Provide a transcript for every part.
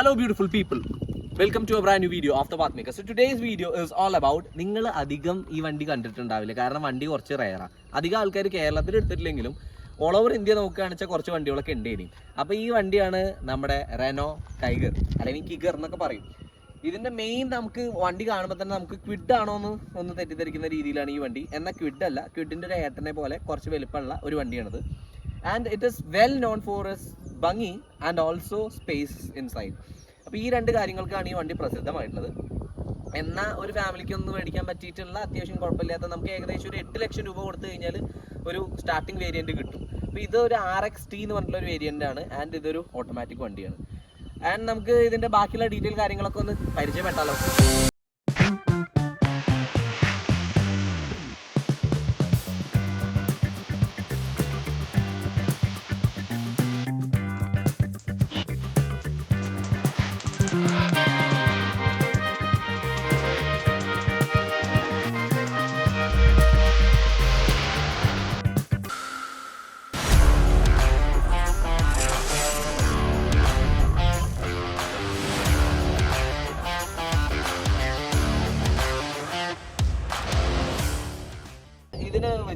Hello, beautiful people welcome to a brand new video of the path maker so today's video is all about നിങ്ങൾ അധികം ഈ വണ്ടി കണ്ടിട്ടുണ്ടാവില്ല. കാരണം വണ്ടി കുറച്ച് റയറാണ് അധികം ആൾക്കാർ കേരളത്തിൽ എടുത്തിട്ടില്ലെങ്കിലും ഓൾ ഓവർ ഇന്ത്യ നോക്കുകയാണെന്ന് വെച്ചാൽ കുറച്ച് വണ്ടികളൊക്കെ ഉണ്ട് ഇനി. അപ്പോൾ ഈ വണ്ടിയാണ് നമ്മുടെ റെനോ ടൈഗർ അല്ലെങ്കിൽ കിഗർ എന്നൊക്കെ പറയും. ഇതിന്റെ മെയിൻ നമുക്ക് വണ്ടി കാണുമ്പോൾ തന്നെ നമുക്ക് ക്വിഡ് ആണോ എന്ന് ഒന്ന് തെറ്റിദ്ധരിക്കുന്ന രീതിയിലാണ് ഈ വണ്ടി. എന്നാൽ ക്വിഡ് അല്ല ക്വിഡിന്റെ ഒരു ഏട്ടനെ പോലെ കുറച്ച് വലുപ്പമുള്ള ഒരു വണ്ടിയാണിത്. And it is well known for is ഭംഗി ആൻഡ് ഓൾസോ സ്പേസ് ഇൻസൈഡ് അപ്പോൾ ഈ രണ്ട് കാര്യങ്ങൾക്കാണ് ഈ വണ്ടി പ്രസിദ്ധമായിട്ടുള്ളത്. എന്നാൽ ഒരു ഫാമിലിക്ക് ഒന്ന് മേടിക്കാൻ പറ്റിയിട്ടുള്ള അത്യാവശ്യം കുഴപ്പമില്ലാത്ത നമുക്ക് ഏകദേശം ഒരു എട്ട് ലക്ഷം രൂപ കൊടുത്തു കഴിഞ്ഞാൽ ഒരു സ്റ്റാർട്ടിംഗ് വേരിയന്റ് കിട്ടും. അപ്പോൾ ഇത് ഒരു ആർ എക്സ് ടി എന്ന് പറഞ്ഞിട്ടുള്ള ഒരു വേരിയന്റ് ആണ് ആൻഡ് ഇതൊരു ഓട്ടോമാറ്റിക് വണ്ടിയാണ്. ആൻഡ് നമുക്ക് ഇതിന്റെ ബാക്കിയുള്ള ഡീറ്റെയിൽ കാര്യങ്ങളൊക്കെ ഒന്ന് പരിചയപ്പെട്ടാലോ?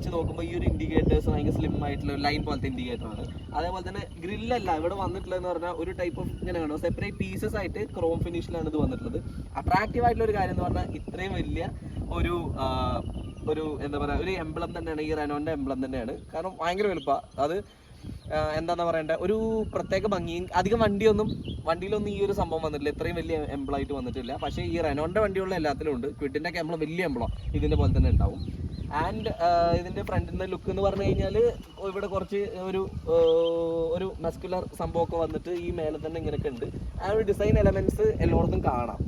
വെച്ച് നോക്കുമ്പോൾ ഈ ഒരു ഇൻഡിക്കേറ്റേഴ്സ് ഭയങ്കര സ്ലിം ആയിട്ടുള്ള ഒരു ലൈൻ പോലത്തെ ഇൻഡിക്കേറ്റർ ആണ്. അതേപോലെ തന്നെ ഗ്രില്ലല്ല ഇവിടെ വന്നിട്ടുള്ളതെന്ന് പറഞ്ഞാൽ ഒരു ടൈപ്പ് ഓഫ് ഇങ്ങനെ കാണുമോ സെപ്പറേറ്റ് പീസസ് ആയിട്ട് ക്രോം ഫിനിഷിലാണ് ഇത് വന്നിട്ടുള്ളത്. അട്രാക്റ്റീവ് ആയിട്ടുള്ള ഒരു കാര്യം എന്ന് പറഞ്ഞാൽ ഇത്രയും വലിയ ഒരു ഒരു എന്താ പറയുക ഒരു എംബ്ലം തന്നെയാണ് ഈ റെനോന്റെ എംബ്ലം തന്നെയാണ്. കാരണം ഭയങ്കര വലുപ്പമാണ് അത് ആ, പറയേണ്ടത് പറയണ്ടേ? ഒരു പ്രത്യേക ഭംഗിയും അധികം വണ്ടിയൊന്നും വണ്ടിയിലൊന്നും ഈ ഒരു സംഭവം വന്നിട്ടില്ല. ഇത്രയും വലിയ എംബ്ലം വന്നിട്ടില്ല. പക്ഷേ ഈ റെനോണിന്റെ വണ്ടിയുള്ള എല്ലാത്തിലും ഉണ്ട്. ക്വിഡിന്റെ ഒക്കെ എംബ്ലം വലിയ എംബ്ലം ഇതിന്റെ പോലെ തന്നെ ഉണ്ടാവും. ആൻഡ് ഇതിന്റെ ഫ്രണ്ടിന്റെ ലുക്ക് എന്ന് പറഞ്ഞു കഴിഞ്ഞാൽ ഇവിടെ കുറച്ച് ഒരു ഒരു മസ്കുലർ സംഭവമൊക്കെ വന്നിട്ട് ഈ മേലെ തന്നെ ഇങ്ങനെയൊക്കെ ഉണ്ട്. ആ ഒരു ഡിസൈൻ എലമെന്റ്സ് എല്ലായിടത്തും കാണാം.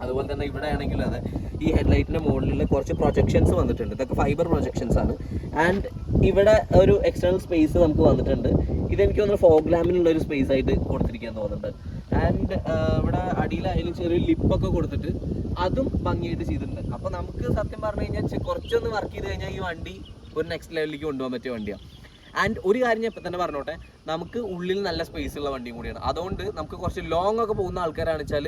അതുപോലെ തന്നെ ഇവിടെ ആണെങ്കിൽ അതെ ഈ ഹെഡ്ലൈറ്റിന്റെ മുകളിൽ കുറച്ച് പ്രൊജക്ഷൻസ് വന്നിട്ടുണ്ട്. ഇതൊക്കെ ഫൈബർ പ്രൊജക്ഷൻസ് ആണ്. ആൻഡ് ഇവിടെ ഒരു എക്സ്റ്റേണൽ സ്പേസ് നമുക്ക് വന്നിട്ടുണ്ട്. ഇതെനിക്ക് തോന്നുന്നു ഫോഗ് ലാമ്പിനുള്ള ഒരു സ്പേസ് ആയിട്ട് കൊടുത്തിരിക്കാൻ തോന്നുന്നുണ്ട്. ആൻഡ് ഇവിടെ അടിയിലായാലും ചെറിയൊരു ലിപ്പൊക്കെ കൊടുത്തിട്ട് അതും ഭംഗിയായിട്ട് ചെയ്തിട്ടുണ്ട്. അപ്പൊ നമുക്ക് സത്യം പറഞ്ഞു കഴിഞ്ഞാൽ കുറച്ചൊന്ന് വർക്ക് ചെയ്ത് കഴിഞ്ഞാൽ ഈ വണ്ടി ഒരു നെക്സ്റ്റ് ലെവലിലേക്ക് കൊണ്ടുപോകാൻ പറ്റിയ വണ്ടിയാണ് ആൻഡ് ഒരു കാര്യം ഞാൻ ഇപ്പം തന്നെ പറഞ്ഞോട്ടെ നമുക്ക് ഉള്ളിൽ നല്ല സ്പേസ് ഉള്ള വണ്ടിയും കൂടിയാണ്. അതുകൊണ്ട് നമുക്ക് കുറച്ച് ലോങ് ഒക്കെ പോകുന്ന ആൾക്കാരാണെന്ന് വെച്ചാൽ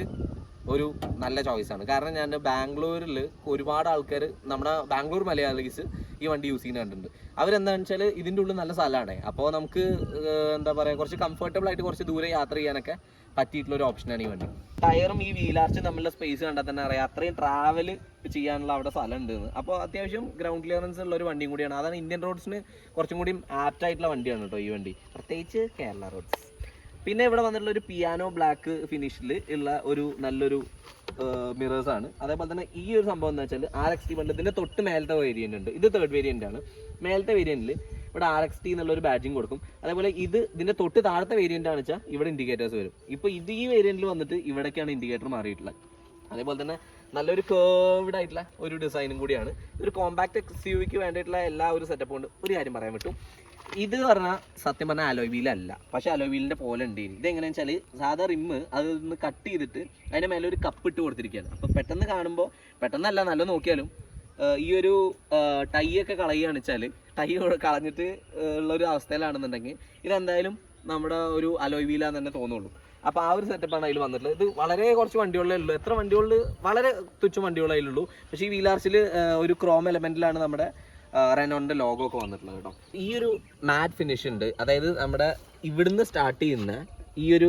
ഒരു നല്ല ചോയ്സ് ആണ്. കാരണം ഞാൻ ബാംഗ്ലൂരിൽ ഒരുപാട് ആൾക്കാർ നമ്മുടെ ബാംഗ്ലൂർ മലയാളീസ് ഈ വണ്ടി യൂസ് ചെയ്യുന്ന കണ്ടിട്ടുണ്ട്. അവരെന്താണെന്ന് വെച്ചാൽ ഇതിന്റെ ഉള്ളിൽ നല്ല സ്ഥലമാണ്. അപ്പോൾ നമുക്ക് എന്താ പറയുക കുറച്ച് കംഫർട്ടബിൾ ആയിട്ട് കുറച്ച് ദൂരെ യാത്ര ചെയ്യാനൊക്കെ പറ്റിയിട്ടുള്ള ഒരു ഓപ്ഷനാണ് ഈ വണ്ടി. ടയറും ഈ വീലാർച്ചും തമ്മിലുള്ള സ്പേസ് കണ്ടാൽ തന്നെ അറിയാം. അത്രയും ട്രാവൽ ചെയ്യാനുള്ള അവിടെ സ്ഥലം ഉണ്ട് അപ്പോൾ അത്യാവശ്യം ഗ്രൗണ്ട് ക്ലിയറൻസ് ഉള്ള ഒരു വണ്ടിയും കൂടിയാണ്. അതാണ് ഇന്ത്യൻ റോഡ്സിന് കുറച്ചും കൂടി ആപ്റ്റ് ആയിട്ടുള്ള വണ്ടിയാണ് കേട്ടോ ഈ വണ്ടി. പ്രത്യേകിച്ച് കേരള റോഡ്സ് പിന്നെ ഇവിടെ വന്നിട്ടുള്ള ഒരു പിയാനോ ബ്ലാക്ക് ഫിനിഷിൽ ഉള്ള ഒരു നല്ലൊരു മിറേഴ്സ് ആണ്. അതേപോലെ തന്നെ ഈ ഒരു സംഭവം എന്ന് വെച്ചാൽ ആർ എക്സ് ടി തൊട്ട് മേലത്തെ വേരിയന്റ് ഉണ്ട്. ഇത് തേർഡ് വേരിയന്റ് ആണ്. മേലത്തെ വേരിയന്റിൽ ഇവിടെ ആർ എക്സ് ടി എന്നുള്ളൊരു ബാഡ്ജിങ് കൊടുക്കും. അതേപോലെ ഇത് ഇതിന്റെ തൊട്ട് താഴത്തെ വേരിയന്റ് ആണ് വെച്ചാൽ ഇവിടെ ഇൻഡിക്കേറ്റേഴ്സ് വരും. ഇപ്പൊ ഇത് ഈ വേരിയന്റിൽ വന്നിട്ട് ഇവിടേക്കാണ് ഇൻഡിക്കേറ്റർ മാറിയിട്ടുള്ളത്. അതേപോലെ തന്നെ നല്ലൊരു കേർവ്ഡ് ആയിട്ടുള്ള ഒരു ഡിസൈനും കൂടിയാണ്. ഒരു കോമ്പാക്ട് എക്സ് യു വേണ്ടിയിട്ടുള്ള എല്ലാ ഒരു സെറ്റപ്പും ഉണ്ട് ഒരു കാര്യം പറയാൻ പറ്റും. ഇത് പറഞ്ഞാൽ സത്യം പറഞ്ഞാൽ അലോയ് വീലല്ല പക്ഷെ അലോയ് വീലിന്റെ പോലെ ഉണ്ട്. ഇത് എങ്ങനെയാണെന്ന് വെച്ചാൽ സാധാ റിമ്മ് അതിൽ നിന്ന് കട്ട് ചെയ്തിട്ട് അതിന്റെ മേലെ ഒരു കപ്പ് ഇട്ട് കൊടുത്തിരിക്കുകയാണ് അപ്പൊ പെട്ടെന്ന് കാണുമ്പോൾ പെട്ടെന്നല്ല നല്ല നോക്കിയാലും ഈ ഒരു ടൈ ഒക്കെ കളയുകയാണ് വെച്ചാൽ ടൈ കളഞ്ഞിട്ട് ഉള്ള ഒരു അവസ്ഥയിലാണെന്നുണ്ടെങ്കിൽ ഇതെന്തായാലും നമ്മുടെ ഒരു അലോയ് വീലാന്ന് തന്നെ തോന്നുള്ളൂ. അപ്പോൾ ആ ഒരു സെറ്റപ്പാണ് അതിൽ വന്നിട്ടുള്ളത്. ഇത് വളരെ കുറച്ച് വണ്ടികളിലേ ഉള്ളൂ. എത്ര വണ്ടികളിൽ വളരെ തുച്ഛം വണ്ടികളേ ഉള്ളൂ. പക്ഷേ ഈ വീലാർസിൽ ഒരു ക്രോം എലമെന്റിലാണ് നമ്മുടെ റെനോണിന്റെ ലോഗോ ഒക്കെ വന്നിട്ടുള്ളത് കേട്ടോ. ഈ ഒരു മാറ്റ് ഫിനിഷ് ഉണ്ട്. അതായത് നമ്മുടെ ഇവിടുന്ന് സ്റ്റാർട്ട് ചെയ്യുന്ന ഈ ഒരു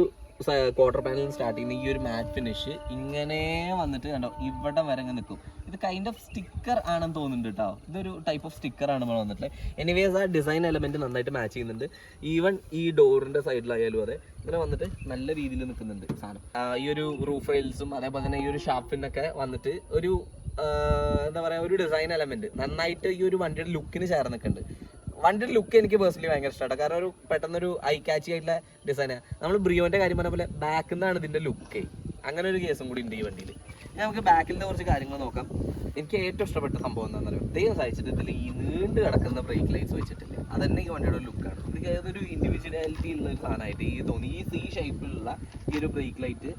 ക്വാർട്ടർ പാനലിൽ സ്റ്റാർട്ട് ചെയ്യുന്ന ഈ ഒരു മാറ്റ് ഫിനിഷ് ഇങ്ങനെ വന്നിട്ട് കണ്ടോ ഇവിടെ വരെ അങ്ങ് നിൽക്കും ഇത് കൈൻഡ് ഓഫ് സ്റ്റിക്കർ ആണെന്ന് തോന്നുന്നുണ്ട് കേട്ടോ. ഇതൊരു ടൈപ്പ് ഓഫ് സ്റ്റിക്കർ ആണ് നമ്മൾ വന്നിട്ടുള്ളത്. എനിവേസ് ആ ഡിസൈൻ എലമെന്റ് നന്നായിട്ട് മാച്ച് ചെയ്യുന്നുണ്ട്. ഈവൻ ഈ ഡോറിന്റെ സൈഡിലായാലും അതെ ഇങ്ങനെ വന്നിട്ട് നല്ല രീതിയിൽ നിൽക്കുന്നുണ്ട് സാധനം. ഈ ഒരു റൂഫ് റെയിൽസും അതേപോലെ തന്നെ ഈ ഒരു ഷാപ്പിനൊക്കെ വന്നിട്ട് ഒരു എന്താ പറയാ ഒരു ഡിസൈൻ എലമെന്റ് നന്നായിട്ട് ഈ ഒരു വണ്ടിയുടെ ലുക്കിന് ചേർന്ന് നിൽക്കുന്നുണ്ട് വണ്ടിയുടെ ലുക്ക് എനിക്ക് പേഴ്സണലി ഭയങ്കര ഇഷ്ടമാണ് കാരണം ഒരു പെട്ടെന്നൊരു ഐ കാച്ചി ആയിട്ടുള്ള ഡിസൈനാണ് നമ്മൾ ബ്രിയോന്റെ കാര്യം പറഞ്ഞ പോലെ ബാക്കിൽ നിന്നാണ് ഇതിന്റെ ലുക്ക് അങ്ങനെ ഒരു കേസും കൂടി ഉണ്ട് ഈ വണ്ടിയിൽ നമുക്ക് ബാക്കിലത്തെ കുറച്ച് കാര്യങ്ങൾ നോക്കാം. എനിക്ക് ഏറ്റവും ഇഷ്ടപ്പെട്ട സംഭവം എന്താണെന്ന് അറിയാം ദൈവം സഹിച്ചിട്ട് ഇതിൽ ഈ നീണ്ട് കിടക്കുന്ന ബ്രേക്ക് ലൈറ്റ്സ് വെച്ചിട്ടില്ല. അതന്നെ ഈ വണ്ടിയുടെ ലുക്കാണ് എനിക്ക് ഏതൊരു ഇൻഡിവിജ്വാലിറ്റി ഉള്ള ഒരു സാധനമായിട്ട് ഈ തോന്നി. ഈ സി ഷേപ്പിലുള്ള ഈ ഒരു ബ്രേക്ക് ലൈറ്റ്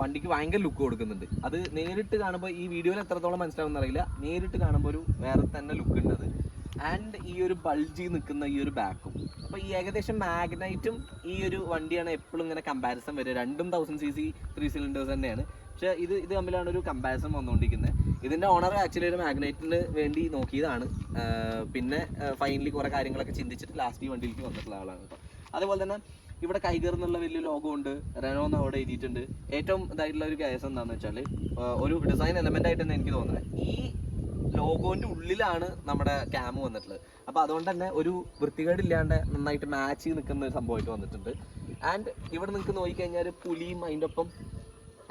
വണ്ടിക്ക് ഭയങ്കര ലുക്ക് കൊടുക്കുന്നുണ്ട്. അത് നേരിട്ട് കാണുമ്പോൾ ഈ വീഡിയോയിൽ എത്രത്തോളം മനസ്സിലാവും അറിയില്ല. നേരിട്ട് കാണുമ്പോൾ ഒരു വേറെ തന്നെ ലുക്ക് ഉണ്ട് അത്. ആൻഡ് ഈ ഒരു ബൾജി നിൽക്കുന്ന ഈ ഒരു ബാക്കും അപ്പോൾ ഈ ഏകദേശം മാഗ്നൈറ്റും ഈ ഒരു വണ്ടിയാണ് എപ്പോഴും ഇങ്ങനെ കമ്പാരിസൺ വരിക. രണ്ടും thousand C C three cylinders തന്നെയാണ്. പക്ഷേ ഇത് ഇത് തമ്മിലാണ് ഒരു കമ്പാരിസൺ വന്നുകൊണ്ടിരിക്കുന്നത്. ഇതിന്റെ ഓണർ ആക്ച്വലി ഒരു മാഗ്നൈറ്റിന് വേണ്ടി നോക്കിയതാണ്. പിന്നെ ഫൈനലി കുറേ കാര്യങ്ങളൊക്കെ ചിന്തിച്ചിട്ട് ലാസ്റ്റ് ഈ വണ്ടിയിലേക്ക് വന്നിട്ടുള്ള ആളാണ് അതുപോലെ തന്നെ ഇവിടെ കൈകർ എന്നുള്ള വലിയ ലോഗോ ഉണ്ട് റെനോ എന്ന് അവിടെ എഴുതിയിട്ടുണ്ട്. ഏറ്റവും ഇതായിട്ടുള്ള ഒരു കേസ് എന്താണെന്ന് വെച്ചാൽ ഒരു ഡിസൈൻ എലമെന്റ് ആയിട്ടാണ് എനിക്ക് തോന്നുന്നത് ഈ ലോഗോന്റെ ഉള്ളിലാണ് നമ്മുടെ ക്യാമ് വന്നിട്ടുള്ളത്. അപ്പൊ അതുകൊണ്ട് തന്നെ ഒരു വൃത്തികേടില്ലാണ്ട് നന്നായിട്ട് മാച്ച് ചെയ്ത് നിൽക്കുന്ന ഒരു സംഭവമായിട്ട് വന്നിട്ടുണ്ട്. ആൻഡ് ഇവിടെ നിങ്ങൾക്ക് നോക്കിക്കഴിഞ്ഞാൽ പുലിയും അതിന്റെ ഒപ്പം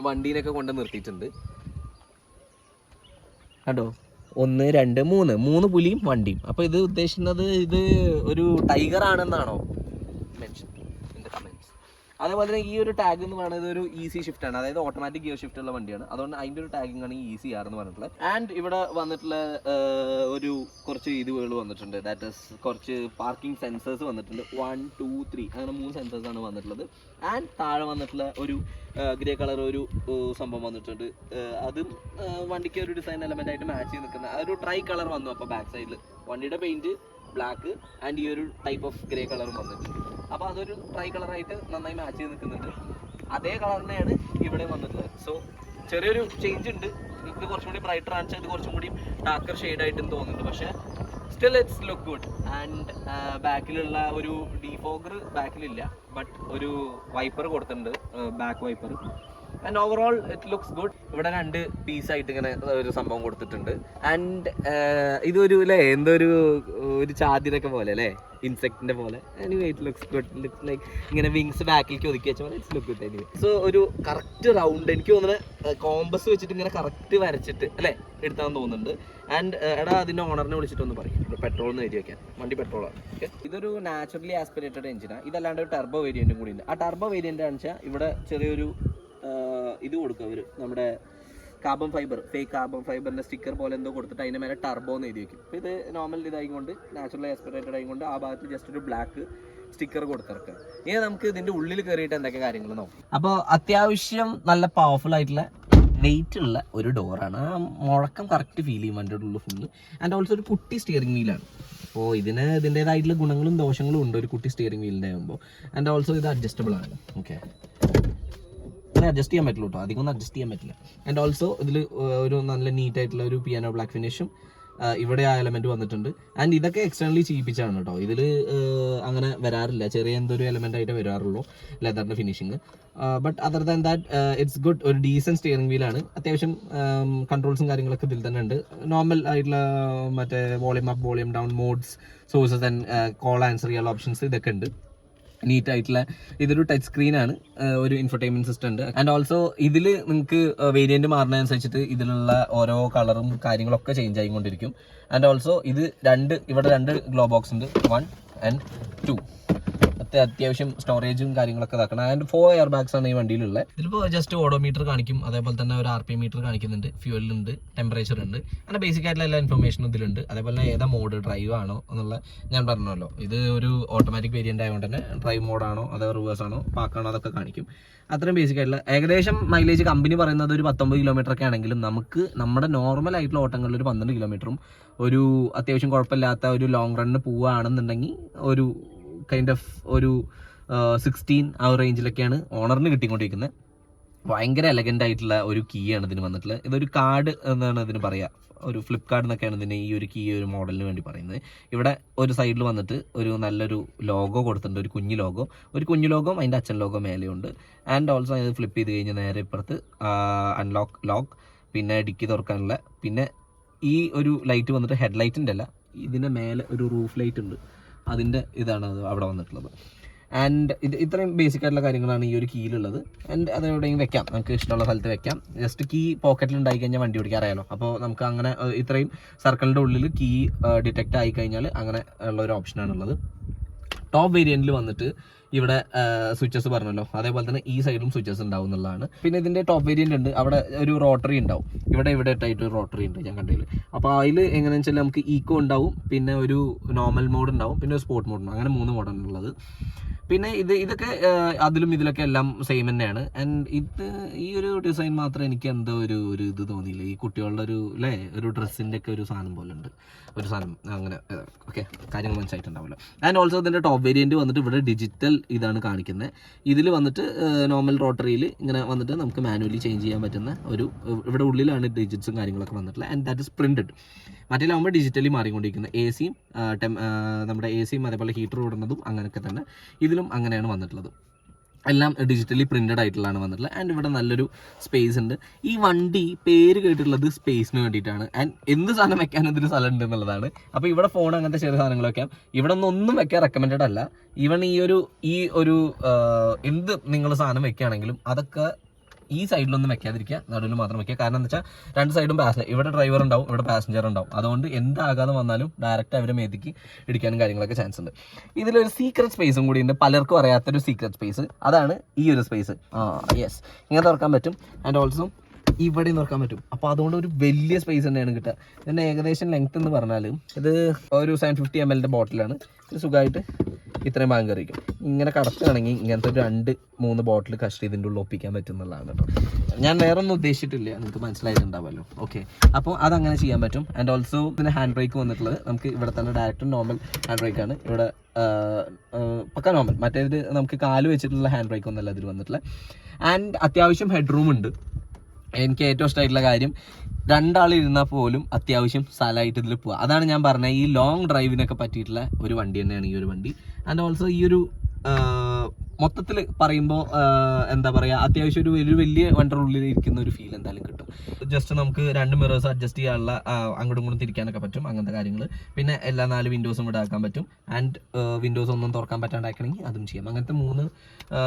വണ്ടീനൊക്കെ കൊണ്ട് നിർത്തിയിട്ടുണ്ട്. കണ്ടോ? ഒന്ന് രണ്ട് മൂന്ന്. മൂന്ന് പുലിയും വണ്ടിയും. അപ്പൊ ഇത് ഉദ്ദേശിക്കുന്നത് ഇത് ഒരു ടൈഗർ ആണെന്നാണോ? അതേപോലെ തന്നെ ഈ ഒരു ടാഗ് എന്ന് പറയുന്നത് ഒരു ഈസി ഷിഫ്റ്റ് ആണ്. അതായത് ഓട്ടോമാറ്റിക് ഗിയർ ഷിഫ്റ്റ് ഉള്ള വണ്ടിയാണ്. അതുകൊണ്ട് അതിന്റെ ഒരു ടാഗിങ് ആണ് ഈസി ആർ എന്ന് പറഞ്ഞിട്ടുള്ളത്. ആൻഡ് ഇവിടെ വന്നിട്ടുള്ള ഒരു കുറച്ച് ഇതുകൾ വന്നിട്ടുണ്ട്. ദാറ്റ് ഇസ് കുറച്ച് പാർക്കിംഗ് സെൻസേഴ്സ് വന്നിട്ടുണ്ട്. വൺ ടു ത്രീ അങ്ങനെ മൂന്ന് സെൻസേഴ്സ് ആണ് വന്നിട്ടുള്ളത്. ആൻഡ് താഴെ വന്നിട്ടുള്ള ഒരു ഗ്രേ കളർ ഒരു സംഭവം വന്നിട്ടുണ്ട്. അതും വണ്ടിക്ക് ഒരു ഡിസൈൻ എലമെന്റ് ആയിട്ട് മാച്ച് ചെയ്ത് നിൽക്കുന്ന ഒരു ട്രൈ കളർ വന്നു അപ്പോൾ ബാക്ക് സൈഡിൽ വണ്ടിയുടെ പെയിന്റ് ബ്ലാക്ക് ആൻഡ് ഈ ഒരു ടൈപ്പ് ഓഫ് ഗ്രേ കളറും വന്നിട്ടുണ്ട്. അപ്പോൾ അതൊരു ട്രൈ കളറായിട്ട് നന്നായി മാച്ച് ചെയ്ത് നിൽക്കുന്നുണ്ട്. അതേ കളർ തന്നെയാണ് ഇവിടെ വന്നിട്ടുള്ളത്. സോ ചെറിയൊരു ചേഞ്ച് ഉണ്ട്. ഇത് കുറച്ചും കൂടി ബ്രൈറ്റർ ആണ്. ഇത് കുറച്ചും കൂടി ഡാർക്കർ ഷെയ്ഡ് ആയിട്ടും തോന്നുന്നുണ്ട്. പക്ഷേ still it's look good and ബാക്കിലുള്ള ഒരു ഡീഫോഗർ ബാക്കിലില്ല ബട്ട് ഒരു വൈപ്പർ കൊടുത്തിട്ടുണ്ട്. Back wiper and overall it looks good ഇവിടെ രണ്ട് പീസ് ആയിട്ട് ഇങ്ങനെ ഒരു സംഭവം കൊടുത്തിട്ടുണ്ട്. ആൻഡ് ഇതൊരു അല്ലേ എന്തൊരു ഒരു ചാതിരൊക്കെ പോലെ അല്ലേ ഇൻസെക്റ്റിന്റെ പോലെ. Anyway it looks good looks like ഇങ്ങനെ വിങ്സ് ബാക്കിലേക്ക് ഒതുക്കി വെച്ച പോലെ it's look good anyway so ഒരു കറക്റ്റ് റൗണ്ട് എനിക്ക് തോന്നുന്നത് കോമ്പസ് വെച്ചിട്ട് ഇങ്ങനെ കറക്റ്റ് വരച്ചിട്ട് അല്ലേ എടുത്താന്ന് തോന്നുന്നുണ്ട്. ആൻഡ് എടാ അതിന്റെ ഓണറിനെ വിളിച്ചിട്ടൊന്ന് പറയും. പെട്രോൾ എന്ന് എഴുതി വെക്കാൻ വണ്ടി പെട്രോളാണ് ഓക്കെ ഇതൊരു നാച്ചുറലി ആസ്പിറേറ്റഡ് എഞ്ചിനാണ് ഇതല്ലാണ്ട് ഒരു ടർബോ വേരിയന്റും കൂടി ഉണ്ട്. ആ ടർബോ വേരിയന്റ് ആണെന്ന് വെച്ചാൽ ഇവിടെ ചെറിയൊരു ഇത് കൊടുക്കും അവർ നമ്മുടെ കാർബൺ ഫൈബർ ഫേക്ക് കാർബൺ ഫൈബറിന്റെ സ്റ്റിക്കർ പോലെ എന്തോ കൊടുത്തിട്ട് അതിന്റെ മേലെ ടർബോ എന്ന് എഴുതി അപ്പോൾ ഇത് നോർമൽ ഇതായിക്കൊണ്ട് നാച്ചുറലി ആസ്പിറേറ്റഡ് ആയിക്കൊണ്ട് ആ ഭാഗത്ത് ജസ്റ്റ് ഒരു ബ്ലാക്ക് സ്റ്റിക്കർ കൊടുത്തിറക്കുക. ഇനി നമുക്ക് ഇതിന്റെ ഉള്ളിൽ കയറിയിട്ട് എന്തൊക്കെ കാര്യങ്ങൾ നോക്കാം. അപ്പോൾ അത്യാവശ്യം നല്ല പവർഫുൾ ആയിട്ടുള്ള വെയിറ്റ് ഉള്ള ഒരു ഡോറാണ് ആ മുഴക്കം കറക്റ്റ് ഫീൽ ചെയ്യും വണ്ടിയുടെ ഉള്ളിൽ ഫുള്ള് ആൻഡ് ഓൾസോ ഒരു കുട്ടി സ്റ്റിയറിംഗ് വീലാണ് അപ്പോൾ ഇതിന് ഇതിന്റെതായിട്ടുള്ള ഗുണങ്ങളും ദോഷങ്ങളും ഉണ്ട് ഒരു കുട്ടി സ്റ്റിയറിംഗ് വീലിന്റെ ആകുമ്പോൾ ആൻഡ് ഓൾസോ ഇത് അഡ്ജസ്റ്റബിൾ ആണ്. ഓക്കെ അങ്ങനെ അഡ്ജസ്റ്റ് ചെയ്യാൻ പറ്റുള്ളൂ കേട്ടോ. അധികം ഒന്നും അഡ്ജസ്റ്റ് ചെയ്യാൻ പറ്റില്ല. ആൻഡ് ഓൾസോ ഇതിൽ ഒരു നല്ല നീറ്റ് ആയിട്ടുള്ള ഒരു പിയാനോ ബ്ലാക്ക് ഫിനിഷും ഇവിടെ ആ എലമെന്റ് വന്നിട്ടുണ്ട്. ആൻഡ് ഇതൊക്കെ എക്സ്റ്റേണലി ചെയ്യിപ്പിച്ചാണ് കേട്ടോ. ഇതിൽ അങ്ങനെ വരാറില്ല. ചെറിയ എന്തൊരു എലമെന്റ് ആയിട്ട് വരാറുള്ളൂ ലെതറിന്റെ finishing but other than that it's good ഒരു ഡീസൻ സ്റ്റിയറിംഗ് വീലാണ് അത്യാവശ്യം കൺട്രോൾസും കാര്യങ്ങളൊക്കെ ഇതിൽ തന്നെ ഉണ്ട്. നോർമൽ ആയിട്ടുള്ള മറ്റേ volume up volume down modes sources and call answer ചെയ്യാനുള്ള ഓപ്ഷൻസ് ഇതൊക്കെ ഉണ്ട്. നീറ്റ് ആയിട്ടുള്ള ഇതൊരു ടച്ച് സ്ക്രീൻ ആണ് ഒരു ഇൻഫർടൈൻമെന്റ് സിസ്റ്റം ഉണ്ട്. ആൻഡ് ഓൾസോ ഇതിൽ നിങ്ങൾക്ക് വേരിയന്റ് മാറുന്നതനുസരിച്ചിട്ട് ഇതിലുള്ള ഓരോ കളറും കാര്യങ്ങളൊക്കെ ചേഞ്ച് ആയിക്കൊണ്ടിരിക്കും. ആൻഡ് ഓൾസോ ഇത് രണ്ട് ഇവിടെ രണ്ട് ഗ്ലോ ബോക്സ് ഉണ്ട്. വൺ ആൻഡ് ടു അത്യാവശ്യം സ്റ്റോറേജും കാര്യങ്ങളൊക്കെ ഇതാക്കണം. ആൻഡ് ഫോർ എയർ ബാഗ്സ് ആണ് ഈ വണ്ടിയിലുള്ളത്. ഇതിലിപ്പോൾ ജസ്റ്റ് ഓഡോമീറ്റർ കാണിക്കും. അതേപോലെ തന്നെ ഒരു ആർ പി മീറ്റർ കാണിക്കുന്നുണ്ട്. ഫ്യൂവലുണ്ട് ടെമ്പറേച്ചർ ഉണ്ട്. അങ്ങനെ ബേസിക് ആയിട്ടുള്ള എല്ലാ ഇൻഫർമേഷനും ഇതിലുണ്ട്. അതേപോലെ ഏതാ മോഡ് ഡ്രൈവ് ആണോ എന്നുള്ള ഞാൻ പറഞ്ഞല്ലോ. ഇത് ഒരു ഓട്ടോമാറ്റിക് വേരിയന്റ് ആയതുകൊണ്ട് തന്നെ ഡ്രൈവ് മോഡാണോ അതോ റിവേഴ്സ് ആണോ പാക്കാണോ അതൊക്കെ കാണിക്കും. അത്രയും ബേസിക് ആയിട്ടുള്ള ഏകദേശം മൈലേജ് കമ്പനി പറയുന്നത് ഒരു പത്തൊമ്പത് കിലോമീറ്റർ ഒക്കെ ആണെങ്കിലും നമുക്ക് നമ്മുടെ നോർമൽ ആയിട്ടുള്ള ഓട്ടങ്ങളിൽ ഒരു പന്ത്രണ്ട് കിലോമീറ്ററും ഒരു അത്യാവശ്യം കുഴപ്പമില്ലാത്ത ഒരു ലോങ് റണ്ണിന് പോവുകയാണെന്നുണ്ടെങ്കിൽ ഒരു കൈൻഡ് ഓഫ് ഒരു സിക്സ്റ്റീൻ ആ ഒരു റേഞ്ചിലൊക്കെയാണ് ഓണറിന് കിട്ടിക്കൊണ്ടിരിക്കുന്നത്. ഭയങ്കര എലഗന്റ് ആയിട്ടുള്ള ഒരു കീ ആണ് ഇതിന് വന്നിട്ടുള്ളത്. ഇതൊരു കാർഡ് എന്നാണ് ഇതിന് പറയുക ഒരു ഫ്ലിപ്കാർട്ട് എന്നൊക്കെയാണ് ഇതിന് ഈ ഒരു കീ ഒരു മോഡലിന് വേണ്ടി പറയുന്നത്. ഇവിടെ ഒരു സൈഡിൽ വന്നിട്ട് ഒരു നല്ലൊരു ലോഗോ കൊടുത്തിട്ടുണ്ട്. ഒരു കുഞ്ഞു ലോഗോ ഒരു കുഞ്ഞു ലോഗോ അതിന്റെ അച്ഛൻ ലോഗോ മേലെയുണ്ട്. ആൻഡ് ഓൾസോ അത് ഫ്ലിപ്പ് ചെയ്ത് കഴിഞ്ഞാൽ നേരെ ഇപ്പുറത്ത് അൺലോക്ക് ലോക്ക് പിന്നെ ഡിക്കി തുറക്കാനുള്ള പിന്നെ ഈ ഒരു ലൈറ്റ് വന്നിട്ട് ഹെഡ് ലൈറ്റിന്റെ അല്ല ഇതിന്റെ മേലെ ഒരു റൂഫ് ലൈറ്റ് ഉണ്ട്. അതിന്റെ ഇതാണ് അവിടെ വന്നിട്ടുള്ളത്. ആൻഡ് ഇത് ഇത്രയും ബേസിക് ആയിട്ടുള്ള കാര്യങ്ങളാണ് ഈ ഒരു കീയിലുള്ളത്. ആൻഡ് അത് എവിടെയെങ്കിലും വെക്കാം. നമുക്ക് ഇഷ്ടമുള്ള സ്ഥലത്ത് വെക്കാം. ജസ്റ്റ് കീ പോക്കറ്റിൽ ഉണ്ടായി കഴിഞ്ഞാൽ വണ്ടി ഓടിക്കാൻ അറിയാലോ. അപ്പോൾ നമുക്ക് അങ്ങനെ ഇത്രയും സർക്കിളിന്റെ ഉള്ളിൽ കീ ഡിറ്റക്റ്റ് ആയി കഴിഞ്ഞാൽ അങ്ങനെ ഉള്ള ഒരു ഓപ്ഷനാണുള്ളത് ടോപ്പ് വേരിയന്റിൽ വന്നിട്ട് ഇവിടെ സ്വിച്ചസ് പറഞ്ഞല്ലോ. അതേപോലെ തന്നെ ഈ സൈഡിലും സ്വിച്ചസ് ഉണ്ടാവും എന്നുള്ളതാണ്. പിന്നെ ഇതിന്റെ ടോപ്പ് വേരിയന്റ് ഉണ്ട്. അവിടെ ഒരു റോട്ടറി ഉണ്ടാവും. ഇവിടെ ഇവിടെ ആയിട്ട് ഒരു റോട്ടറി ഉണ്ട് ഞാൻ കണ്ടതിൽ അപ്പോൾ അതിൽ എങ്ങനെയാണെന്ന് വെച്ചാൽ നമുക്ക് ഈക്കോ ഉണ്ടാവും പിന്നെ ഒരു നോർമൽ മോഡ് ഉണ്ടാവും പിന്നെ ഒരു സ്പോർട്ട് മോഡ് ഉണ്ടാവും. അങ്ങനെ മൂന്ന് മോഡാണ് ഉള്ളത്. പിന്നെ ഇത് ഇതൊക്കെ അതിലും ഇതിലൊക്കെ എല്ലാം സെയിം തന്നെയാണ്. ആൻഡ് ഇത് ഈ ഒരു ഡിസൈൻ മാത്രം എനിക്ക് എന്തോ ഒരു ഒരു ഇത് തോന്നിയില്ല. ഈ കുട്ടികളുടെ ഒരു അല്ലേ ഒരു ഡ്രസ്സിന്റെ ഒക്കെ ഒരു സാധനം പോലെ ഉണ്ട്. ഒരു സാധനം അങ്ങനെ ഓക്കെ കാര്യങ്ങൾ മനസ്സിലായിട്ടുണ്ടാവില്ല ആൻഡ് ഓൾസോ ഇതിന്റെ ടോപ്പ് വേരിയന്റ് വന്നിട്ട് ഇവിടെ ഡിജിറ്റൽ ഇതാണ് കാണിക്കുന്നത് ഇതിൽ വന്നിട്ട് നോർമൽ റോട്ടറിയിൽ ഇങ്ങനെ വന്നിട്ട് നമുക്ക് മാനുവലി ചേഞ്ച് ചെയ്യാൻ പറ്റുന്ന ഒരു ഇവിടെ ഉള്ളിലാണ് ഡിജിറ്റ്സും കാര്യങ്ങളൊക്കെ വന്നിട്ടുള്ളത് ആൻഡ് ദാറ്റ് ഇസ് പ്രിന്റഡ് മറ്റേലാകുമ്പോൾ ഡിജിറ്റലി മാറിക്കൊണ്ടിരിക്കുന്നത് എ സിയും നമ്മുടെ എ സിയും അതേപോലെ ഹീറ്റർ ഓടുന്നതും അങ്ങനെയൊക്കെ തന്നെ. ഇതിലും അങ്ങനെയാണ് വന്നിട്ടുള്ളത്. എല്ലാം ഡിജിറ്റലി പ്രിന്റഡ് ആയിട്ടുള്ളതാണ് വന്നിട്ടുള്ളത്. ആൻഡ് ഇവിടെ നല്ലൊരു സ്പേസ് ഉണ്ട്. ഈ വണ്ടി പേര് കേട്ടിട്ടുള്ളത് സ്പേസിന് വേണ്ടിയിട്ടാണ്. ആൻഡ് എന്ത് സാധനം വെക്കാൻ ഇതിന് സ്ഥലം ഉണ്ട് എന്നുള്ളതാണ്. അപ്പോൾ ഇവിടെ ഫോൺ അങ്ങനത്തെ ചെറിയ സാധനങ്ങളൊക്കെ ഇവിടെ ഒന്നും വെക്കാൻ റെക്കമെൻഡഡ് അല്ല. ഈവൺ ഈ ഒരു ഈ ഒരു എന്ത് നിങ്ങൾ സാധനം വെക്കുകയാണെങ്കിലും അതൊക്കെ ഈ സൈഡിലൊന്നും വെക്കാതിരിക്കുക. നടുവിൽ മാത്രം വെക്കുക. കാരണം എന്താ വെച്ചാൽ രണ്ട് സൈഡും പാസഞ്ചർ ഇവിടെ ഡ്രൈവർ ഉണ്ടാവും ഇവിടെ പാസഞ്ചർ ഉണ്ടാവും. അതുകൊണ്ട് എന്താകാതെ വന്നാലും ഡയറക്റ്റ് അവരെ മേതിക്ക് ഇടിക്കാനും കാര്യങ്ങളൊക്കെ ചാൻസ് ഉണ്ട്. ഇതിലൊരു സീക്രട്ട് സ്പേസും കൂടി ഉണ്ട്. പലർക്കും അറിയാത്തൊരു സീക്രട്ട് സ്പേസ് അതാണ് ഈ ഒരു സ്പേസ് ആ യെസ് ഇങ്ങനെ തുറക്കാൻ പറ്റും. ആൻഡ് ഓൾസോ ഇവിടെ നിർക്കാൻ പറ്റും. അപ്പോൾ അതുകൊണ്ട് ഒരു വലിയ സ്പേസ് തന്നെയാണ് കിട്ടുക. ഇതിന്റെ ഏകദേശം ലെങ്ത് എന്ന് പറഞ്ഞാൽ ഇത് ഒരു സെവൻ ഫിഫ്റ്റി എം എല്ലിന്റെ ബോട്ടിലാണ് ഇത് സുഖമായിട്ട് ഇത്രയും ഭാഗം കറിക്കും ഇങ്ങനെ കടത്തുകയാണെങ്കിൽ ഇങ്ങനത്തെ ഒരു രണ്ട് മൂന്ന് ബോട്ടിൽ കഷ്ടി ഇതിന്റെ ഉള്ളിൽ ഒപ്പിക്കാൻ പറ്റുന്നതാണ് കേട്ടോ ഞാൻ വേറെ ഒന്നും ഉദ്ദേശിച്ചിട്ടില്ല. നിങ്ങൾക്ക് മനസ്സിലായിട്ടുണ്ടാവുമല്ലോ ഓക്കെ അപ്പോൾ അതങ്ങനെ ചെയ്യാൻ പറ്റും. ആൻഡ് ഓൾസോ ഇതിന് ഹാൻഡ് ബ്രേക്ക് വന്നിട്ടുള്ളത് നമുക്ക് ഇവിടെ തന്നെ ഡയറക്റ്റ് നോർമൽ ഹാൻഡ് ബ്രേക്ക് ആണ്. ഇവിടെ പക്ക നോർമൽ മറ്റേത് നമുക്ക് കാൽ വെച്ചിട്ടുള്ള ഹാൻഡ് ബ്രേക്ക് ഒന്നല്ല ഇതിൽ വന്നിട്ടുള്ളത്. ആൻഡ് അത്യാവശ്യം ഹെഡ് റൂം ഉണ്ട്. എനിക്ക് ഏറ്റവും ഇഷ്ടമായിട്ടുള്ള കാര്യം രണ്ടാൾ ഇരുന്നാൽ പോലും അത്യാവശ്യം സ്ഥലമായിട്ട് ഇതിൽ പോവുക അതാണ് ഞാൻ പറഞ്ഞത്. ഈ ലോങ് ഡ്രൈവിനൊക്കെ പറ്റിയിട്ടുള്ള ഒരു വണ്ടി തന്നെയാണ് ഈ ഒരു വണ്ടി. ആൻഡ് ഓൾസോ ഈ ഒരു മൊത്തത്തിൽ പറയുമ്പോൾ എന്താ പറയുക അത്യാവശ്യം ഒരു വലിയ വലിയ വണ്ടിയുടെ ഉള്ളിൽ ഇരിക്കുന്ന ഒരു ഫീൽ എന്തായാലും കിട്ടും. ജസ്റ്റ് നമുക്ക് രണ്ട് മിറേഴ്സ് അഡ്ജസ്റ്റ് ചെയ്യാനുള്ള അങ്ങോട്ടും ഇങ്ങോട്ടും തിരിക്കാനൊക്കെ പറ്റും അങ്ങനത്തെ കാര്യങ്ങൾ പിന്നെ എല്ലാ നാല് വിൻഡോസും ഇവിടെ ആക്കാൻ പറ്റും. ആൻഡ് വിൻഡോസ് ഒന്നും തുറക്കാൻ പറ്റാണ്ടാക്കണമെങ്കിൽ അതും ചെയ്യാം. അങ്ങനത്തെ മൂന്ന്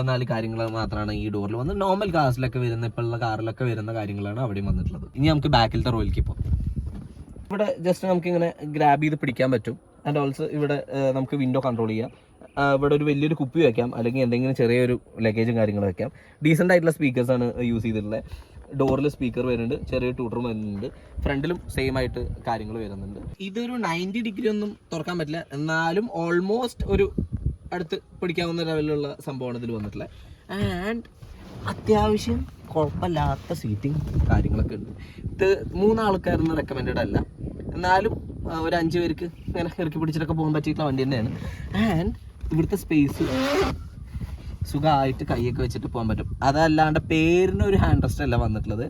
നാല് കാര്യങ്ങൾ മാത്രമാണ് ഈ ഡോറിൽ വന്ന് നോർമൽ കാർസിലൊക്കെ വരുന്ന ഇപ്പോഴുള്ള കാറിലൊക്കെ വരുന്ന കാര്യങ്ങളാണ് അവിടെയും വന്നിട്ടുള്ളത്. ഇനി നമുക്ക് ബാക്കിലത്തെ റോയിലേക്ക് പോകാം. ഇവിടെ ജസ്റ്റ് നമുക്ക് ഇങ്ങനെ ഗ്രാബ് ചെയ്ത് പിടിക്കാൻ പറ്റും. ആൻഡ് ഓൾസോ ഇവിടെ നമുക്ക് വിൻഡോ കൺട്രോൾ ചെയ്യാം. ഇവിടെ ഒരു വലിയൊരു കുപ്പി വെക്കാം. അല്ലെങ്കിൽ എന്തെങ്കിലും ചെറിയൊരു ലഗേജും കാര്യങ്ങളും വെക്കാം. ഡീസന്റ് ആയിട്ടുള്ള സ്പീക്കേഴ്സ് ആണ് യൂസ് ചെയ്തിട്ടുള്ളത് ഡോറിൽ സ്പീക്കർ വരുന്നുണ്ട് ചെറിയ ട്യൂട്ടറും വരുന്നുണ്ട്. ഫ്രണ്ടിലും സെയിം ആയിട്ട് കാര്യങ്ങൾ വരുന്നുണ്ട്. ഇതൊരു നയന്റി ഡിഗ്രി ഒന്നും തുറക്കാൻ പറ്റില്ല. എന്നാലും ഓൾമോസ്റ്റ് ഒരു അടുത്ത് പിടിക്കാവുന്ന ലെവലിലുള്ള സംഭവമാണ് ഇതിൽ വന്നിട്ടുള്ളത് ആൻഡ് അത്യാവശ്യം കുഴപ്പമില്ലാത്ത സീറ്റിംഗ് കാര്യങ്ങളൊക്കെ ഉണ്ട്. ഇത് മൂന്നാൾക്കാരൊന്നും റെക്കമെൻഡ് അല്ല. എന്നാലും ഒരു അഞ്ച് പേർക്ക് ഇങ്ങനെ ഇറക്കി പിടിച്ചിട്ടൊക്കെ പോകാൻ പറ്റിയിട്ടുള്ള വണ്ടി തന്നെയാണ്. ആൻഡ് ഇവിടുത്തെ സ്പേസ് സുഖമായിട്ട് കൈയൊക്കെ വെച്ചിട്ട് പോകാൻ പറ്റും. അതല്ലാണ്ട് പേരിന് ഒരു ഹാൻഡ് റെസ്റ്റ് അല്ല വന്നിട്ടുള്ളത്.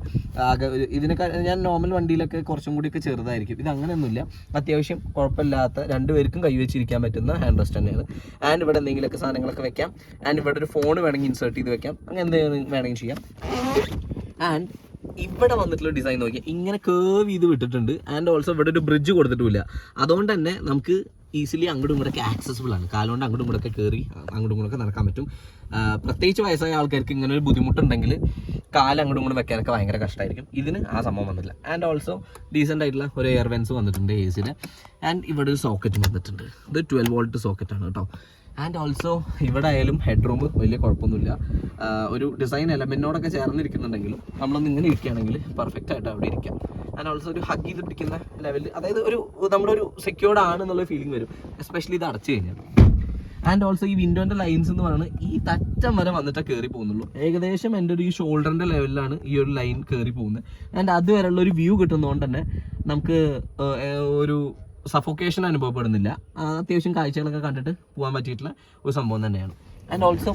ആകെ ഇതിനൊക്കെ ഞാൻ നോർമൽ വണ്ടിയിലൊക്കെ കുറച്ചും കൂടിയൊക്കെ ചെറുതായിരിക്കും. ഇത് അങ്ങനെയൊന്നുമില്ല. അത്യാവശ്യം കുഴപ്പമില്ലാത്ത രണ്ടുപേർക്കും കൈ വെച്ചിരിക്കാൻ പറ്റുന്ന ഹാൻഡ് റെസ്റ്റ് തന്നെയാണ്. ആൻഡ് ഇവിടെ എന്തെങ്കിലുമൊക്കെ സാധനങ്ങളൊക്കെ വെക്കാം. ആൻഡ് ഇവിടെ ഒരു ഫോൺ വേണമെങ്കിൽ ഇൻസേർട്ട് ചെയ്ത് വെക്കാം. അങ്ങനെ എന്തെങ്കിലും വേണമെങ്കിൽ ചെയ്യാം. ആൻഡ് ഇവിടെ വന്നിട്ടുള്ള ഡിസൈൻ നോക്കിയാൽ ഇങ്ങനെ കേവ് ചെയ്ത് വിട്ടിട്ടുണ്ട്. ആൻഡ് ഓൾസോ ഇവിടെ ഒരു ബ്രിഡ്ജ് കൊടുത്തിട്ടുമില്ല. അതുകൊണ്ട് തന്നെ നമുക്ക് ഈസിലി അങ്ങോട്ടും ഇങ്ങോട്ടൊക്കെ ആക്സസിബിൾ ആണ്. കാലുകൊണ്ട് അങ്ങോട്ടും ഇങ്ങോട്ടൊക്കെ കയറി അങ്ങോട്ടും ഇങ്ങോട്ടൊക്കെ നടക്കാൻ പറ്റും. പ്രത്യേകിച്ച് വയസ്സായ ആൾക്കാർക്ക് ഇങ്ങനെ ഒരു ബുദ്ധിമുട്ടുണ്ടെങ്കിൽ കാൽ അങ്ങോട്ടും വെക്കാനൊക്കെ ഭയങ്കര കഷ്ടമായിരിക്കും ഇതിന് ആ സംഭവം വന്നില്ല ആൻഡ് ഓൾസോ ഡീസെന്റ് ആയിട്ടുള്ള ഒരു എയർ വെൻസ് വന്നിട്ടുണ്ട് എ സിന് ആൻഡ് ഇവിടെ ഒരു സോക്കറ്റ് വന്നിട്ടുണ്ട്. ഇത് ട്വൽവ് വോൾട്ട് സോക്കറ്റാണ് കേട്ടോ. ആൻഡ് ഓൾസോ ഇവിടെ ആയാലും ഹെഡ് റൂം വലിയ കുഴപ്പമൊന്നുമില്ല. ഒരു ഡിസൈൻ എലമെന്റിനോടൊക്കെ ചേർന്നിരിക്കുന്നുണ്ടെങ്കിലും നമ്മളൊന്ന് ഇങ്ങനെ ഇരിക്കുകയാണെങ്കിൽ പെർഫെക്റ്റ് ആയിട്ട് അവിടെ ഇരിക്കാം. ആൻഡ് ഓൾസോ ഒരു ഹഗ് ചെയ്ത് പിടിക്കുന്ന ലെവലിൽ അതായത് ഒരു നമ്മുടെ ഒരു സെക്യൂർഡ് ആണെന്നുള്ള ഫീലിംഗ് വരും. എസ്പെഷ്യലി ഇത് അടച്ചു കഴിഞ്ഞാൽ. ആൻഡ് ഓൾസോ ഈ വിൻഡോന്റെ ലൈൻസ് എന്ന് പറയുന്നത് ഈ തറ്റം വരെ വന്നിട്ടേ കയറി പോകുന്നുള്ളൂ. ഏകദേശം എന്റെ ഒരു ഈ ഷോൾഡറിന്റെ ലെവലിലാണ് ഈ ഒരു ലൈൻ കയറി പോകുന്നത്. ആൻഡ് അതുവരെയുള്ള ഒരു വ്യൂ കിട്ടുന്നതുകൊണ്ട് തന്നെ നമുക്ക് ഒരു സഫോക്കേഷൻ അനുഭവപ്പെടുന്നില്ല. അത്യാവശ്യം കാഴ്ചകളൊക്കെ കണ്ടിട്ട് പോകാൻ പറ്റിയിട്ടുള്ള ഒരു സംഭവം തന്നെയാണ്. ആൻഡ് ഓൾസോ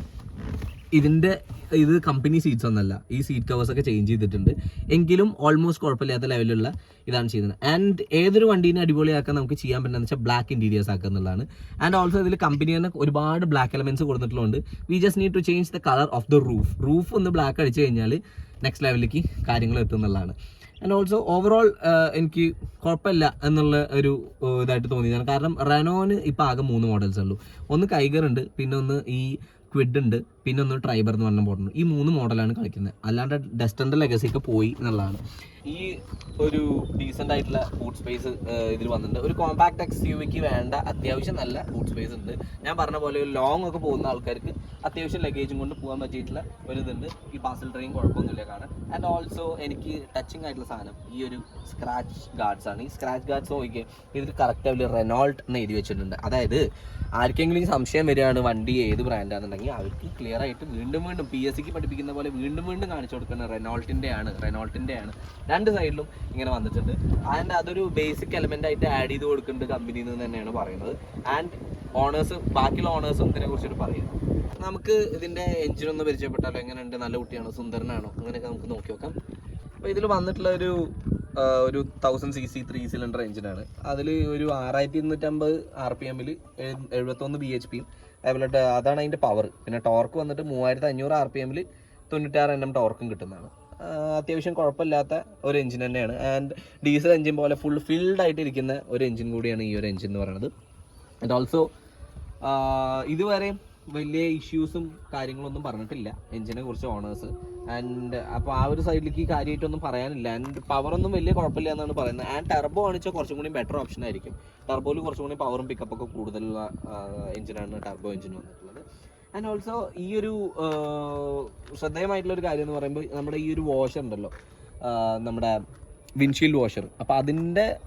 ഇതിന്റെ ഇത് കമ്പനി സീറ്റ്സ് ഒന്നല്ല. ഈ സീറ്റ് കവേഴ്സ് ഒക്കെ ചേഞ്ച് ചെയ്തിട്ടുണ്ട്. എങ്കിലും ഓൾമോസ്റ്റ് കുഴപ്പമില്ലാത്ത ലെവലുള്ള ഇതാണ് ചെയ്യുന്നത് ആൻഡ് ഏതൊരു വണ്ടീനെ അടിപൊളിയാക്കാൻ നമുക്ക് ചെയ്യാൻ പറ്റുന്നത് വെച്ചാൽ ബ്ലാക്ക് ഇന്റീരിയേഴ്സ് ആക്കുക എന്നുള്ളതാണ്. ആൻഡ് ഓൾസോ ഇതിൽ കമ്പനി തന്നെ ഒരുപാട് black elements കൊടുത്തിട്ടുള്ളതുകൊണ്ട് we just need to change the colour of the roof roof ഒന്ന് ബ്ലാക്ക് അടിച്ചു കഴിഞ്ഞാൽ നെക്സ്റ്റ് ലെവലിലേക്ക് കാര്യങ്ങൾ എത്തും എന്നുള്ളതാണ്. ആൻഡ് ഓൾസോ ഓവറോൾ എനിക്ക് കുഴപ്പമില്ല എന്നുള്ള ഒരു ഏർ, ഇതായിട്ട് തോന്നിയതാണ്. കാരണം റെനോന് ഇപ്പം ആകെ മൂന്ന് മോഡൽസ് ഉള്ളൂ. ഒന്ന് കൈഗർ ഉണ്ട് പിന്നെ ഒന്ന് ഈ ക്വിഡ് ഉണ്ട്. പിന്നെ ഒന്ന് ട്രൈബർ എന്ന് പറഞ്ഞ മോഡൽ ഈ മൂന്ന് മോഡലാണ് കളിക്കുന്നത്. അല്ലാണ്ട് ഡെസ്റ്റന്റെ ലെഗസി ഒക്കെ പോയി എന്നുള്ളതാണ്. ഈ ഒരു ഡീസെന്റ് ആയിട്ടുള്ള ബൂട്ട് സ്പേസ് ഇതിൽ വന്നിട്ടുണ്ട്. ഒരു കോമ്പാക്ട് എക്സ് യു വിക്ക് വേണ്ട അത്യാവശ്യം നല്ല ബൂട്ട് സ്പേസ് ഉണ്ട്. ഞാൻ പറഞ്ഞ പോലെ ഒരു ലോങ് ഒക്കെ പോകുന്ന ആൾക്കാർക്ക് അത്യാവശ്യം ലഗേജും കൊണ്ട് പോകാൻ പറ്റിയിട്ടുള്ള ഒരു ഇതുണ്ട്. ഈ പാസൽ ട്രെയിൻ കുഴപ്പമൊന്നുമില്ല കാണാൻ. ആൻഡ് ഓൾസോ എനിക്ക് ടച്ചിങ് ആയിട്ടുള്ള സാധനം ഈ ഒരു സ്ക്രാച്ച് ഗാർഡ്സ് ആണ്. ഈ സ്ക്രാച്ച് ഗാർഡ്സ് നോക്കിയാൽ ഇതിൽ കറക്റ്റ് അവർ റെനോൾട്ട് എന്ന് എഴുതി വെച്ചിട്ടുണ്ട്. അതായത് ആർക്കെങ്കിലും സംശയം വരികയാണ് വണ്ടി ഏത് ബ്രാൻഡാണെന്നുണ്ടെങ്കിൽ അവർക്ക് ക്ലിയർ ആയിട്ട് വീണ്ടും വീണ്ടും പി എസ് സിക്ക് പഠിപ്പിക്കുന്ന പോലെ വീണ്ടും വീണ്ടും കാണിച്ചു കൊടുക്കുന്ന റെനോൾട്ടിന്റെ ആണ് റെനോൾട്ടിന്റെ ആണ് രണ്ട് സൈഡിലും ഇങ്ങനെ വന്നിട്ടുണ്ട്. ആൻഡ് അതൊരു ബേസിക് എലമെന്റ് ആയിട്ട് ആഡ് ചെയ്ത് കൊടുക്കുന്നുണ്ട് കമ്പനിയിൽ നിന്ന് തന്നെയാണ് പറയുന്നത്. ആൻഡ് ഓണേഴ്സ് ബാക്കിയുള്ള ഓണേഴ്സും ഇതിനെ കുറിച്ചിട്ട് പറയുന്നു. നമുക്ക് ഇതിന്റെ എഞ്ചിൻ ഒന്ന് പരിചയപ്പെട്ടാലോ? എങ്ങനെയുണ്ട്? നല്ല കുട്ടിയാണോ? സുന്ദരനാണോ? അങ്ങനെയൊക്കെ നമുക്ക് നോക്കി നോക്കാം. അപ്പോൾ ഇതിൽ വന്നിട്ടുള്ള ഒരു ഒരു thousand C C three cylinder എഞ്ചിനാണ് അതിൽ ഒരു ആറായിരത്തി ഇരുന്നൂറ്റമ്പത് ആർ പി എമ്മിൽ എഴുപത്തൊന്ന് ബി എച്ച് പിയും അതുപോലെ അതാണ് അതിന്റെ പവർ പിന്നെ ടോർക്ക് വന്നിട്ട് മൂവായിരത്തി അഞ്ഞൂറ് ആർ പി എമ്മിൽ തൊണ്ണൂറ്റാറ് എണ്ണം ടോർക്കും കിട്ടുന്നതാണ്. അത്യാവശ്യം കുഴപ്പമില്ലാത്ത ഒരു എഞ്ചിൻ തന്നെയാണ്. ആൻഡ് ഡീസൽ എഞ്ചിൻ പോലെ ഫുൾ ഫിൽഡ് ആയിട്ട് ഇരിക്കുന്ന ഒരു എഞ്ചിൻ കൂടിയാണ് ഈ ഒരു എഞ്ചിൻ എന്ന് പറയുന്നത്. ആൻഡ് ഓൾസോ ഇതുവരെ വലിയ ഇഷ്യൂസും കാര്യങ്ങളൊന്നും പറഞ്ഞിട്ടില്ല. എഞ്ചിനെ കുറിച്ച് ഓണേഴ്സ് ആൻഡ് അപ്പോൾ ആ ഒരു സൈഡിലേക്ക് കാര്യമായിട്ടൊന്നും പറയാനില്ല. ആൻഡ് പവറൊന്നും വലിയ കുഴപ്പമില്ല എന്നാണ് പറയുന്നത്. ആൻഡ് ടെർബോ ആണിച്ചാൽ കുറച്ചും കൂടി ബെറ്റർ ഓപ്ഷൻ ആയിരിക്കും. ടെർബോയിൽ കുറച്ചും കൂടി പവറും പിക്കപ്പ് ഒക്കെ കൂടുതലുള്ള എഞ്ചിനാണ് ടെർബോ എഞ്ചിൻ വന്നിട്ടുള്ളത്. ആൻഡ് ഓൾസോ ഈ ഒരു ശ്രദ്ധേയമായിട്ടുള്ള ഒരു കാര്യം എന്ന് പറയുമ്പോൾ നമ്മുടെ ഈ ഒരു വാഷർ ഉണ്ടല്ലോ. നമ്മുടെ വിൻഷീൽഡ് വാഷർ അപ്പോൾ അതിന്റെ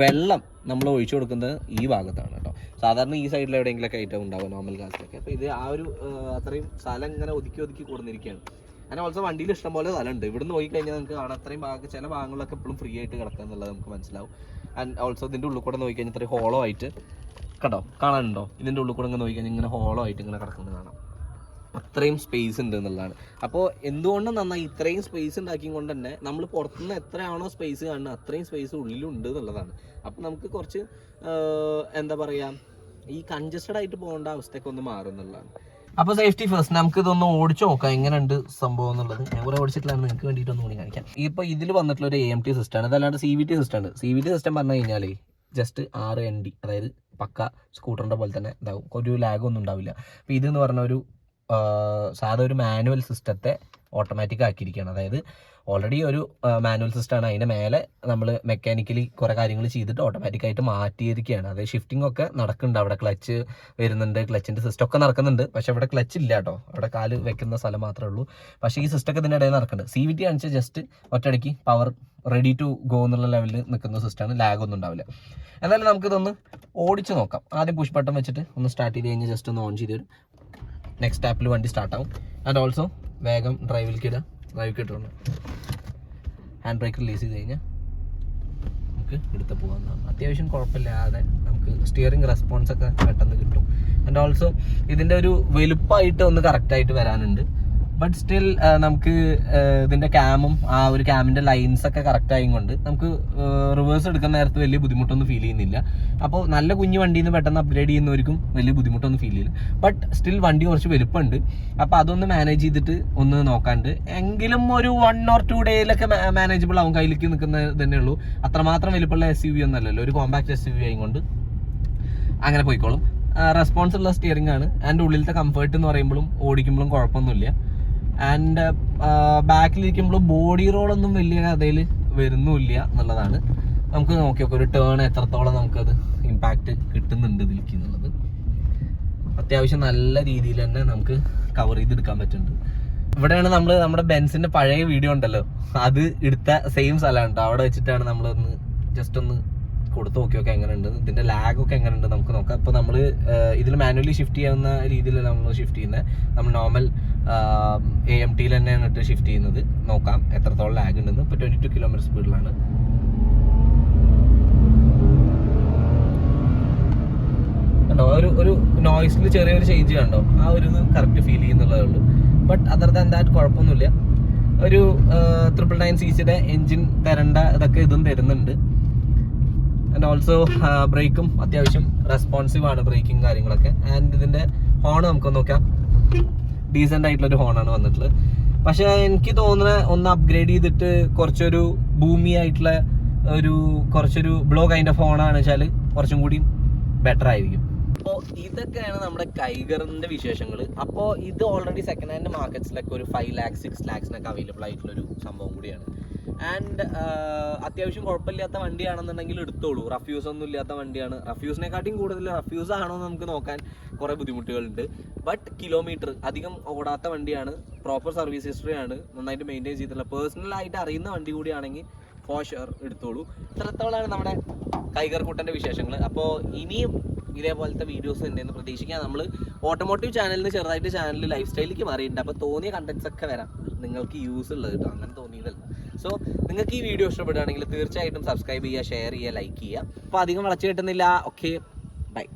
വെള്ളം നമ്മൾ ഒഴിച്ചു കൊടുക്കുന്നത് ഈ ഭാഗത്താണ് കേട്ടോ. സാധാരണ ഈ സൈഡിൽ എവിടെയെങ്കിലൊക്കെ ഐറ്റം ഉണ്ടാവും നോർമൽ ഗ്യാസിലൊക്കെ അപ്പോൾ ഇത് ആ ഒരു അത്രയും സ്ഥലം ഇങ്ങനെ ഒതുക്കി ഒതുക്കി കൊടുന്നിരിക്കുകയാണ്. അങ്ങനെ ഓൾസോ വണ്ടിയിൽ ഇഷ്ടംപോലെ സ്ഥലമുണ്ട്. ഇവിടുന്ന് നോക്കി കഴിഞ്ഞാൽ നമുക്ക് കാണാം അത്രയും ഭാഗം ചില ഭാഗങ്ങളിലൊക്കെ എപ്പോഴും ഫ്രീ ആയിട്ട് കിടക്കുക എന്നുള്ളത് നമുക്ക് മനസ്സിലാവും. ആൻഡ് ഓൾസോ ഇതിന്റെ ഉള്ളിൽ കൂടെ നോക്കി കഴിഞ്ഞാൽ ഇത്രയും ഹോളോ ആയിട്ട് കണ്ടോ? കാണാനുണ്ടോ? ഇതിന്റെ ഉള്ളിൽ കൂടെ ഇങ്ങനെ നോക്കി കഴിഞ്ഞാൽ ഇങ്ങനെ ഹോളോ ആയിട്ട് ഇങ്ങനെ കിടക്കുന്നത് കാണാം. അത്രയും സ്പേസ് ഉണ്ട് എന്നുള്ളതാണ്. അപ്പോൾ എന്തുകൊണ്ട് നന്നായി ഇത്രയും സ്പേസ് ഉണ്ടാക്കിയും കൊണ്ട് തന്നെ നമ്മൾ പുറത്തുനിന്ന് എത്രയാണോ സ്പേസ് കാണുന്നത് അത്രയും സ്പേസ് ഉള്ളിലുണ്ട് എന്നുള്ളതാണ്. അപ്പോൾ നമുക്ക് കുറച്ച് എന്താ പറയുക ഈ കൺജസ്റ്റഡ് ആയിട്ട് പോകേണ്ട അവസ്ഥയൊക്കെ ഒന്ന് മാറും എന്നുള്ളതാണ്. അപ്പോൾ സേഫ്റ്റി ഫസ്റ്റ് നമുക്ക് ഇതൊന്ന് ഓടിച്ചു നോക്കാം. എങ്ങനെയുണ്ട് സംഭവം എന്നുള്ളത്. ഞാൻ കുറേ ഓടിച്ചിട്ടില്ല നിങ്ങൾക്ക് വേണ്ടിയിട്ട് ഒന്ന് കാണിക്കാം. ഇപ്പോൾ ഇതിൽ വന്നിട്ടുള്ള ഒരു എ ടി സിസ്റ്റമാണ് അതല്ലാണ്ട് സി വി ടി സിസ്റ്റമാണ് സി വി ടി സിസ്റ്റം പറഞ്ഞു കഴിഞ്ഞാൽ ജസ്റ്റ് ആറ് എൻ ഡി അതായത് പക്ക സ്കൂട്ടറിന്റെ പോലെ തന്നെ ഇതാവും. ഒരു ലാഗൊന്നും ഉണ്ടാവില്ല. അപ്പോൾ ഇതെന്ന് പറഞ്ഞ ഒരു സാധാ ഒരു മാനുവൽ സിസ്റ്റത്തെ ഓട്ടോമാറ്റിക് ആക്കിയിരിക്കുകയാണ്. അതായത് ഓൾറെഡി ഒരു മാനുവൽ സിസ്റ്റമാണ്. അതിന്റെ മേലെ നമ്മൾ മെക്കാനിക്കലി കുറേ കാര്യങ്ങൾ ചെയ്തിട്ട് ഓട്ടോമാറ്റിക്കായിട്ട് മാറ്റിയിരിക്കുകയാണ്. അതായത് ഷിഫ്റ്റിംഗ് ഒക്കെ നടക്കുന്നുണ്ട്. അവിടെ ക്ലച്ച് വരുന്നുണ്ട്. ക്ലച്ചിന്റെ സിസ്റ്റം ഒക്കെ നടക്കുന്നുണ്ട്. പക്ഷേ അവിടെ ക്ലച്ച് ഇല്ല കേട്ടോ. അവിടെ കാൽ വെക്കുന്ന സ്ഥലം മാത്രമേ ഉള്ളൂ. പക്ഷേ ഈ സിസ്റ്റം ഒക്കെ ഇതിന്റെ ഇടയിൽ നടക്കുന്നുണ്ട്. സി വി ടി കാണിച്ചാൽ ജസ്റ്റ് ഒറ്റയടിക്ക് പവർ റെഡി ടു ഗോ എന്നുള്ള ലെവലിൽ നിൽക്കുന്ന സിസ്റ്റമാണ് ലാഗ് ഒന്നും ഉണ്ടാവില്ല. എന്നാലും നമുക്കിതൊന്ന് ഓടിച്ച് നോക്കാം. ആദ്യം പുഷ് ബട്ടൺ വെച്ചിട്ട് ഒന്ന് സ്റ്റാർട്ട് ചെയ്ത് കഴിഞ്ഞാൽ ജസ്റ്റ് ഒന്ന് ഓൺ ചെയ്ത് തരും. നെക്സ്റ്റ് ആപ്പിൽ വണ്ടി സ്റ്റാർട്ട് ആവും. ആൻഡ് ഓൾസോ വേഗം ഡ്രൈവിൽ ഇടുക. ഡ്രൈവിലേക്ക് കിട്ടുന്നു ഹാൻഡ് ബ്രേക്ക് റിലീസ് ചെയ്ത് കഴിഞ്ഞാൽ നമുക്ക് എടുത്ത് പോകാവുന്നതാണ് അത്യാവശ്യം കുഴപ്പമില്ലാതെ നമുക്ക് സ്റ്റിയറിംഗ് റെസ്പോൺസ് ഒക്കെ പെട്ടെന്ന് കിട്ടും. ആൻഡ് ഓൾസോ ഇതിന്റെ ഒരു വലുപ്പമായിട്ട് ഒന്ന് കറക്റ്റായിട്ട് വരാനുണ്ട്. ബട്ട് സ്റ്റിൽ നമുക്ക് ഇതിന്റെ ക്യാമും ആ ഒരു ക്യാമിന്റെ ലൈൻസ് ഒക്കെ കറക്റ്റ് ആയും കൊണ്ട് നമുക്ക് റിവേഴ്സ് എടുക്കുന്ന നേരത്ത് വലിയ ബുദ്ധിമുട്ടൊന്നും ഫീൽ ചെയ്യുന്നില്ല. അപ്പോൾ നല്ല കുഞ്ഞു വണ്ടിയിൽ നിന്ന് പെട്ടെന്ന് അപ്ഗ്രേഡ് ചെയ്യുന്നവർക്കും വലിയ ബുദ്ധിമുട്ടൊന്നും ഫീൽ ചെയ്യില്ല. ബട്ട് സ്റ്റിൽ വണ്ടി കുറച്ച് വലുപ്പമുണ്ട്. അപ്പോൾ അതൊന്ന് മാനേജ് ചെയ്തിട്ട് ഒന്ന് നോക്കാണ്ട്. എങ്കിലും ഒരു വൺ ഓർ ടു ഡേയിലൊക്കെ മാനേജബിൾ ആവും കയ്യിലേക്ക് നിൽക്കുന്നത് തന്നെ ഉള്ളൂ. അത്രമാത്രം വലുപ്പമുള്ള എസ് യു വി ഒന്നല്ലല്ലോ ഒരു കോമ്പാക്ട് എസ് യു വി ആയിക്കൊണ്ട് അങ്ങനെ പോയിക്കോളും. റെസ്പോൺസ് ഉള്ള സ്റ്റിയറിംഗ് ആണ്. ആൻഡ് ഉള്ളിലത്തെ കംഫർട്ട് എന്ന് പറയുമ്പോഴും ഓടിക്കുമ്പോഴും കുഴപ്പമൊന്നുമില്ല. ആൻഡ് ബാക്കിലിരിക്കുമ്പോൾ ബോഡി റോളൊന്നും വലിയ കഥയിൽ വരുന്നുമില്ല എന്നുള്ളതാണ്. നമുക്ക് നോക്കി ഒരു ടേൺ എത്രത്തോളം നമുക്കത് ഇമ്പാക്റ്റ് കിട്ടുന്നുണ്ട് ഇതിലേക്ക് എന്നുള്ളത്. അത്യാവശ്യം നല്ല രീതിയിൽ തന്നെ നമുക്ക് കവർ ചെയ്തെടുക്കാൻ പറ്റുന്നുണ്ട്. ഇവിടെയാണ് നമ്മൾ നമ്മുടെ ബെൻസിന്റെ പഴയ വീഡിയോ ഉണ്ടല്ലോ. അത് എടുത്ത സെയിം സ്ഥലമാണ് കേട്ടോ അവിടെ വെച്ചിട്ടാണ് നമ്മളൊന്ന് ജസ്റ്റ് ഒന്ന് കൊടുത്ത് നോക്കി നോക്കാം എങ്ങനെയുണ്ട്. ഇതിന്റെ ലാഗ് ഒക്കെ എങ്ങനെയുണ്ട് നമുക്ക് നോക്കാം. അപ്പോൾ നമ്മൾ ഇതിൽ മാനുവലി ഷിഫ്റ്റ് ചെയ്യാവുന്ന രീതിയിലല്ല നമ്മൾ ഷിഫ്റ്റ് ചെയ്യുന്നത് നമ്മൾ നോർമൽ എ എം ടിയിൽ തന്നെയാണ് ഇട്ട് ഷിഫ്റ്റ് ചെയ്യുന്നത്. നോക്കാം എത്രത്തോളം ലാഗ് ഉണ്ടെന്ന്. ഇപ്പൊ ട്വന്റി ടു കിലോമീറ്റർ സ്പീഡിലാണ് കണ്ടോ ഒരു ഒരു നോയ്സിൽ ചെറിയൊരു ചേഞ്ച് കണ്ടോ? ആ ഒരു കറക്റ്റ് ഫീൽ ചെയ്യുന്നുള്ളതേ ഉള്ളൂ. ബട്ട് അതർ ദാൻ ദാറ്റ് കുഴപ്പമൊന്നുമില്ല. ഒരു ട്രിപ്പിൾ നയൻ സി സിയുടെ എൻജിൻ തരേണ്ട ഇതൊക്കെ ഇതും തരുന്നുണ്ട്. ആൻഡ് ഓൾസോ ബ്രേക്കും അത്യാവശ്യം റെസ്പോൺസീവ് ആണ് ബ്രേക്കിംഗ് കാര്യങ്ങളൊക്കെ. ആൻഡ് ഇതിന്റെ ഹോൺ നമുക്ക് നോക്കാം. ഡീസെന്റ് ആയിട്ടുള്ള ഒരു ഹോണാണ് വന്നിട്ടുള്ളത്. പക്ഷെ എനിക്ക് തോന്നുന്ന ഒന്ന് അപ്ഗ്രേഡ് ചെയ്തിട്ട് കുറച്ചൊരു ഭൂമി ആയിട്ടുള്ള ഒരു കുറച്ചൊരു ബ്ലോ കൈൻഡ് ഓഫ് ഹോണാണ് വെച്ചാൽ കുറച്ചും കൂടി ബെറ്റർ ആയിരിക്കും. അപ്പോൾ ഇതൊക്കെയാണ് നമ്മുടെ കൈഗറിന്റെ വിശേഷങ്ങൾ അപ്പോൾ ഇത് ഓൾറെഡി സെക്കൻഡ് ഹാൻഡ് മാർക്കറ്റ്സിലൊക്കെ ഒരു ഫൈവ് ലാക്സ് സിക്സ് ലാക്സിനൊക്കെ അവൈലബിൾ ആയിട്ടുള്ള ഒരു സംഭവം കൂടിയാണ്. ആൻഡ് അത്യാവശ്യം കുഴപ്പമില്ലാത്ത വണ്ടിയാണെന്നുണ്ടെങ്കിൽ എടുത്തോളൂ. റഫ്യൂസ് ഒന്നും ഇല്ലാത്ത വണ്ടിയാണ്. റഫ്യൂസിനെക്കാട്ടിയും കൂടുതൽ റഫ്യൂസ് ആണോ എന്ന് നമുക്ക് നോക്കാൻ കുറേ ബുദ്ധിമുട്ടുകളുണ്ട്. ബട്ട് കിലോമീറ്റർ അധികം ഓടാത്ത വണ്ടിയാണ്. പ്രോപ്പർ സർവീസ് ഹിസ്റ്ററി ആണ്. നന്നായിട്ട് മെയിന്റെയിൻ ചെയ്തിട്ടുള്ള പേഴ്സണലായിട്ട് അറിയുന്ന വണ്ടി കൂടിയാണെങ്കിൽ ഫോർ എടുത്തോളൂ. ഇത്രത്തോളാണ് നമ്മുടെ കൈകർക്കൂട്ടന്റെ വിശേഷങ്ങൾ അപ്പോൾ ഇനിയും ഇതേപോലത്തെ വീഡിയോസ് ഉണ്ടെന്ന് പ്രതീക്ഷിക്കാം. നമ്മൾ ഓട്ടോമോട്ടീവ് ചാനലിൽ ചെറുതായിട്ട് ചാനൽ ലൈഫ് സ്റ്റൈലിലേക്ക് മാറിയിട്ടുണ്ട്. അപ്പോൾ തോന്നിയ കണ്ടന്റ്സ് ഒക്കെ വരാം. നിങ്ങൾക്ക് യൂസ് ഉള്ളത് കേട്ടോ. അങ്ങനെ തോന്നിയതല്ല. സോ നിങ്ങൾക്ക് ഈ വീഡിയോ ഇഷ്ടപ്പെടുകയാണെങ്കിൽ തീർച്ചയായിട്ടും സബ്സ്ക്രൈബ് ചെയ്യുക ഷെയർ ചെയ്യുക ലൈക്ക് ചെയ്യുക. അപ്പോൾ അധികം വളച്ചു കിട്ടുന്നില്ല. Okay bye